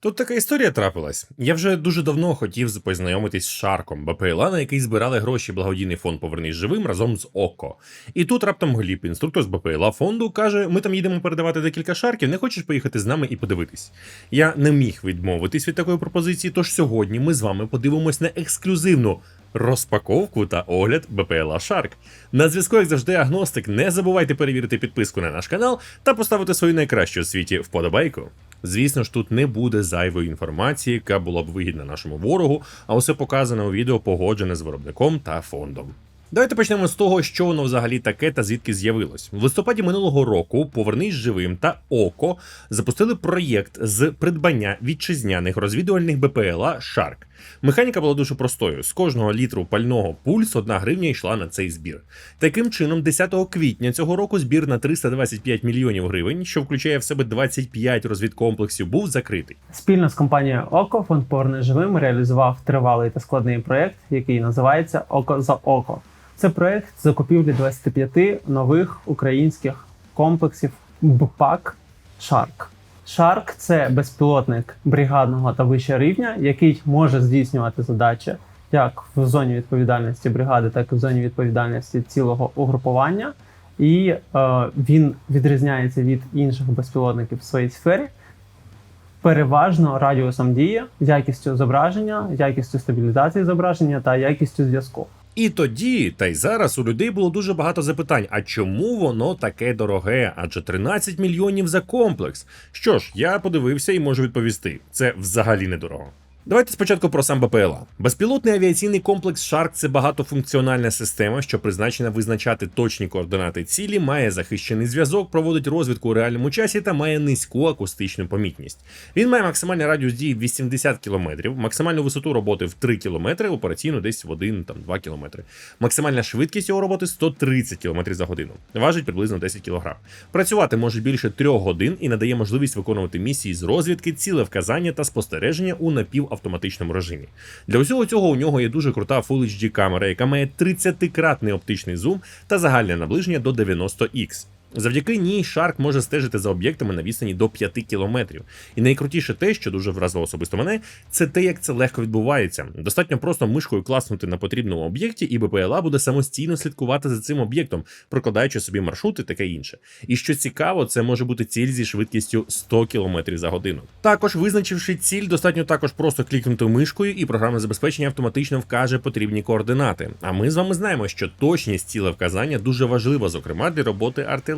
Тут така історія трапилась. Я вже дуже давно хотів познайомитись з Шарком, БПЛА, на який збирали гроші благодійний фонд Повернись живим разом з ОКО. І тут раптом Гліб, інструктор з БПЛА фонду, каже: ми там їдемо передавати декілька шарків, не хочеш поїхати з нами і подивитись. Я не міг відмовитись від такої пропозиції, тож сьогодні ми з вами подивимось на ексклюзивну. Розпаковку та огляд БПЛА Шарк. На зв'язку, як завжди, агностик. Не забувайте перевірити підписку на наш канал та поставити свою найкращу у світі вподобайку. Звісно ж, тут не буде зайвої інформації, яка була б вигідна нашому ворогу, а усе показане у відео погоджене з виробником та фондом. Давайте почнемо з того, що воно взагалі таке та звідки з'явилось. В листопаді минулого року Повернись живим та ОКО запустили проєкт з придбання вітчизняних розвідувальних БПЛА Шарк. Механіка була дуже простою: з кожного літру пального пульс одна гривня йшла на цей збір. Таким чином, 10 квітня цього року збір на 325 мільйонів гривень, що включає в себе 25 розвідкомплексів, був закритий. Спільно з компанією ОКО фонд «Повернись живим реалізував тривалий та складний проєкт, який називається Око за око. Це проєкт закупівлі 25 нових українських комплексів БПАК Шарк. Шарк це безпілотник бригадного та вищого рівня, який може здійснювати задачі як в зоні відповідальності бригади, так і в зоні відповідальності цілого угрупування. І е, він відрізняється від інших безпілотників в своїй сфері переважно радіусом дії, якістю зображення, якістю стабілізації зображення та якістю зв'язку. І тоді, та й зараз у людей було дуже багато запитань: а чому воно таке дороге? Адже 13 мільйонів за комплекс. Що ж, я подивився і можу відповісти: це взагалі недорого. Давайте спочатку про сам БПЛА. Безпілотний авіаційний комплекс Шарк це багатофункціональна система, що призначена визначати точні координати цілі, має захищений зв'язок, проводить розвідку у реальному часі та має низьку акустичну помітність. Він має максимальний радіус дії 80 км, максимальну висоту роботи в 3 км, операційну десь в 1-2 км. Максимальна швидкість його роботи 130 км за годину. Важить приблизно 10 кг. Працювати може більше 3 годин і надає можливість виконувати місії з розвідки, цілевказання та спостереження у напівавтоматичному режимі. Для усього цього у нього є дуже крута Full HD камера, яка має 30-кратний оптичний зум та загальне наближення до 90х. Завдяки ній Шарк може стежити за об'єктами на відстані до 5 кілометрів. І найкрутіше те, що дуже вразило особисто мене, це те, як це легко відбувається. Достатньо просто мишкою класнути на потрібному об'єкті, і БПЛА буде самостійно слідкувати за цим об'єктом, прокладаючи собі маршрути таке інше. І що цікаво, це може бути ціль зі швидкістю 100 км за годину. Також, визначивши ціль, достатньо також просто клікнути мишкою, і програмне забезпечення автоматично вкаже потрібні координати. А ми з вами знаємо, що точність цілевказання дуже важлива, зокрема для роботи артилерії.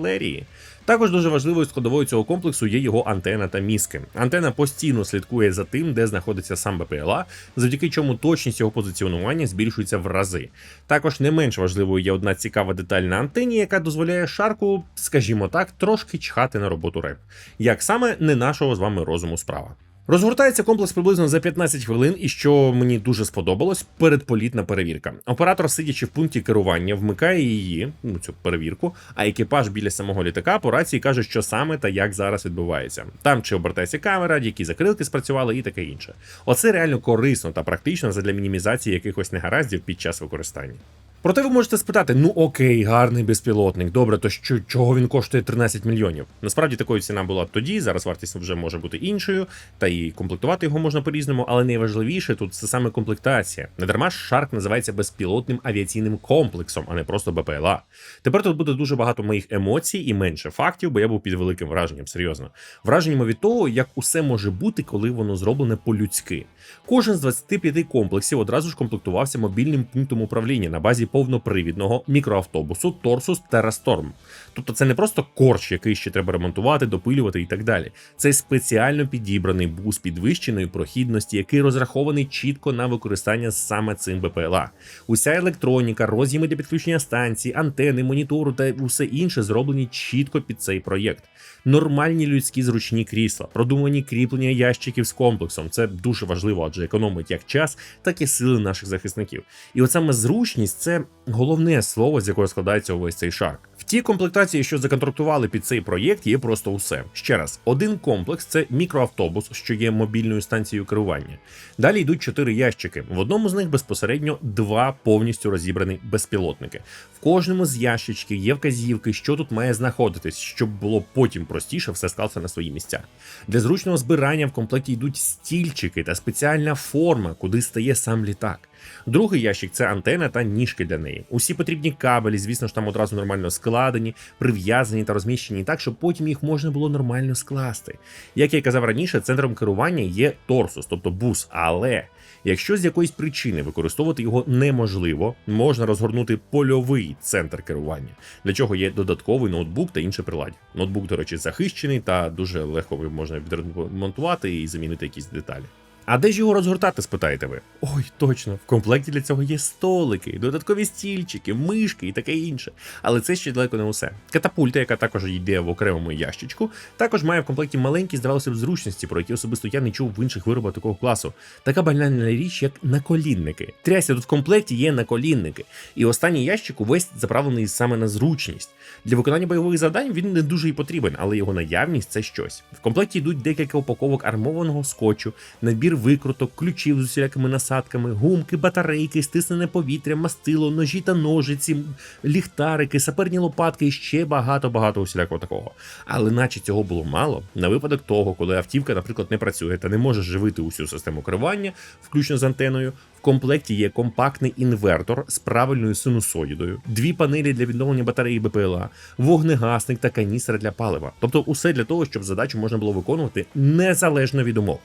Також дуже важливою складовою цього комплексу є його антена та мізки. Антена постійно слідкує за тим, де знаходиться сам БПЛА, завдяки чому точність його позиціонування збільшується в рази. Також не менш важливою є одна цікава деталь на антені, яка дозволяє шарку, скажімо так, трошки чхати на роботу реп. Як саме не нашого з вами розуму справа. Розгортається комплекс приблизно за 15 хвилин, і що мені дуже сподобалось, передполітна перевірка. Оператор, сидячи в пункті керування, вмикає її, ну цю перевірку, а екіпаж біля самого літака по рації каже, що саме та як зараз відбувається. Там чи обертається камера, які закрилки спрацювали і таке інше. Оце реально корисно та практично задля мінімізації якихось негараздів під час використання. Проте ви можете спитати: ну окей, гарний безпілотник, добре, то що чого він коштує 13 мільйонів? Насправді такою ціна була тоді, зараз вартість вже може бути іншою, та і комплектувати його можна по-різному, але найважливіше тут це саме комплектація. Недарма Шарк називається безпілотним авіаційним комплексом, а не просто БПЛА. Тепер тут буде дуже багато моїх емоцій і менше фактів, бо я був під великим враженням, серйозно. Враженнями від того, як усе може бути, коли воно зроблене по-людськи. Кожен з 25 комплексів одразу ж комплектувався мобільним пунктом управління на базі повнопривідного мікроавтобусу Торсус Терасторм. Тобто це не просто корч, який ще треба ремонтувати, допилювати і так далі. Це спеціально підібраний бус підвищеної прохідності, який розрахований чітко на використання саме цим БПЛА. Уся електроніка, роз'єми для підключення станції, антени, монітору та усе інше зроблені чітко під цей проєкт. Нормальні людські зручні крісла, продумані кріплення ящиків з комплексом. Це дуже важливо, адже економить як час, так і сили наших захисників. І от саме зручність це головне слово, з якого складається увесь цей шарк. Ті комплектації, що законтрактували під цей проєкт, є просто усе. Ще раз, один комплекс це мікроавтобус, що є мобільною станцією керування. Далі йдуть чотири ящики. В одному з них безпосередньо два повністю розібрані безпілотники. В кожному з ящичків є вказівки, що тут має знаходитись, щоб було потім простіше все скласти на свої місця. Для зручного збирання в комплекті йдуть стільчики та спеціальна форма, куди стає сам літак. Другий ящик це антена та ніжки для неї. Усі потрібні кабелі, звісно ж, там одразу нормально складені, прив'язані та розміщені так, щоб потім їх можна було нормально скласти. Як я й казав раніше, центром керування є торсус, тобто бус. Але якщо з якоїсь причини використовувати його неможливо, можна розгорнути польовий центр керування, для чого є додатковий ноутбук та інше приладдя. Ноутбук, до речі, захищений та дуже легко можна відремонтувати і замінити якісь деталі. А де ж його розгортати, спитаєте ви? Ой, точно, в комплекті для цього є столики, додаткові стільчики, мишки і таке інше. Але це ще далеко не усе. Катапульта, яка також йде в окремому ящичку, також має в комплекті маленькі, здавалося б, зручності, про які особисто я не чув в інших виробах такого класу. Така банальна річ, як наколінники. Тряся тут в комплекті є наколінники. І останній ящик увесь заправлений саме на зручність. Для виконання бойових завдань він не дуже і потрібен, але його наявність це щось. В комплекті йдуть декілька упаковок армованого скотчу, набір викруток, ключів з усілякими насадками, гумки, батарейки, стиснене повітря, мастило, ножі та ножиці, ліхтарики, саперні лопатки і ще багато-багато усілякого такого. Але наче цього було мало, на випадок того, коли автівка, наприклад, не працює та не може живити усю систему керування, включно з антеною. В комплекті є компактний інвертор з правильною синусоїдою, дві панелі для відновлення батареї БПЛА, вогнегасник та каністра для палива. Тобто, усе для того, щоб задачу можна було виконувати незалежно від умов.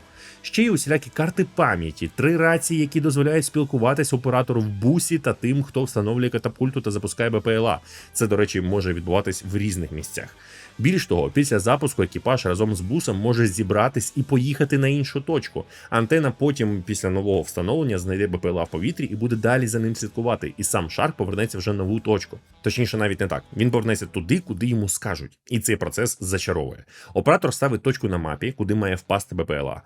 Ще й усілякі карти пам'яті, три рації, які дозволяють спілкуватись оператору в бусі та тим, хто встановлює катапульту та запускає БПЛА. Це, до речі, може відбуватись в різних місцях. Більш того, після запуску екіпаж разом з бусом може зібратись і поїхати на іншу точку. Антена потім, після нового встановлення, знайде БПЛА в повітрі і буде далі за ним слідкувати. І сам шарк повернеться вже на нову точку. Точніше, навіть не так. Він повернеться туди, куди йому скажуть. І цей процес зачаровує. Оператор ставить точку на мапі, куди має впасти БПЛА.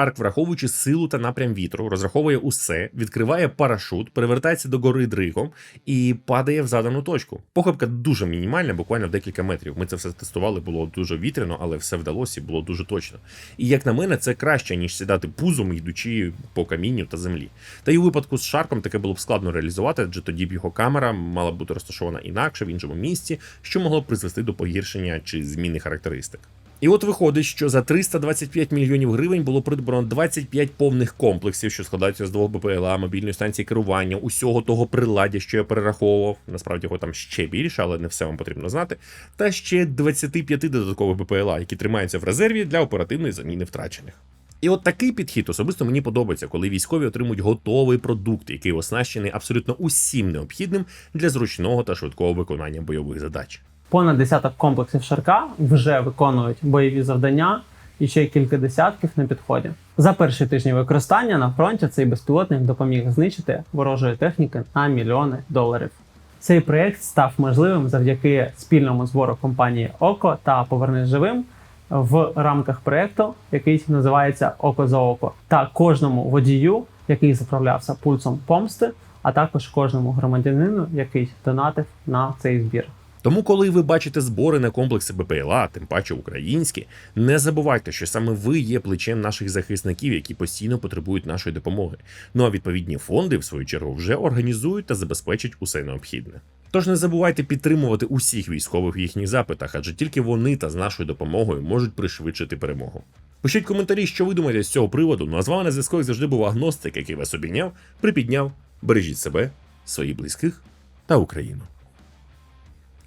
Шарк, враховуючи силу та напрям вітру, розраховує усе, відкриває парашут, перевертається до гори дригом і падає в задану точку. Похибка дуже мінімальна, буквально декілька метрів. Ми це все тестували, було дуже вітряно, але все вдалося було дуже точно. І як на мене, це краще, ніж сідати пузом, йдучи по камінню та землі. Та й у випадку з шарком таке було б складно реалізувати, адже тоді б його камера мала бути розташована інакше в іншому місці, що могло б призвести до погіршення чи зміни характеристик. І от виходить, що за 325 мільйонів гривень було придбано 25 повних комплексів, що складаються з двох БПЛА, мобільної станції керування, усього того приладдя, що я перераховував. Насправді його там ще більше, але не все вам потрібно знати. Та ще 25 додаткових БПЛА, які тримаються в резерві для оперативної заміни втрачених. І от такий підхід особисто мені подобається, коли військові отримують готовий продукт, який оснащений абсолютно усім необхідним для зручного та швидкого виконання бойових задач. Понад десяток комплексів Шарка вже виконують бойові завдання, і ще кілька десятків на підході. За перші тижні використання на фронті цей безпілотник допоміг знищити ворожої техніки на мільйони доларів. Цей проєкт став можливим завдяки спільному збору компанії Око та Повернись живим в рамках проєкту, який називається Око за око, та кожному водію, який заправлявся пульсом помсти, а також кожному громадянину, який донатив на цей збір. Тому, коли ви бачите збори на комплекси БПЛА, тим паче українські, не забувайте, що саме ви є плечем наших захисників, які постійно потребують нашої допомоги. Ну а відповідні фонди, в свою чергу, вже організують та забезпечать усе необхідне. Тож не забувайте підтримувати усіх військових в їхніх запитах, адже тільки вони та з нашою допомогою можуть пришвидшити перемогу. Пишіть коментарі, що ви думаєте з цього приводу. Ну а з вами на зв'язку завжди був агностик, який вас обійняв, припідняв. Бережіть себе, своїх близьких та Україну.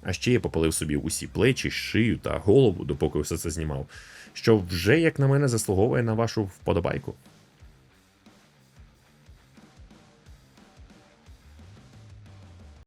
А ще я попалив собі усі плечі, шию та голову, допоки все це знімав, що вже, як на мене, заслуговує на вашу вподобайку.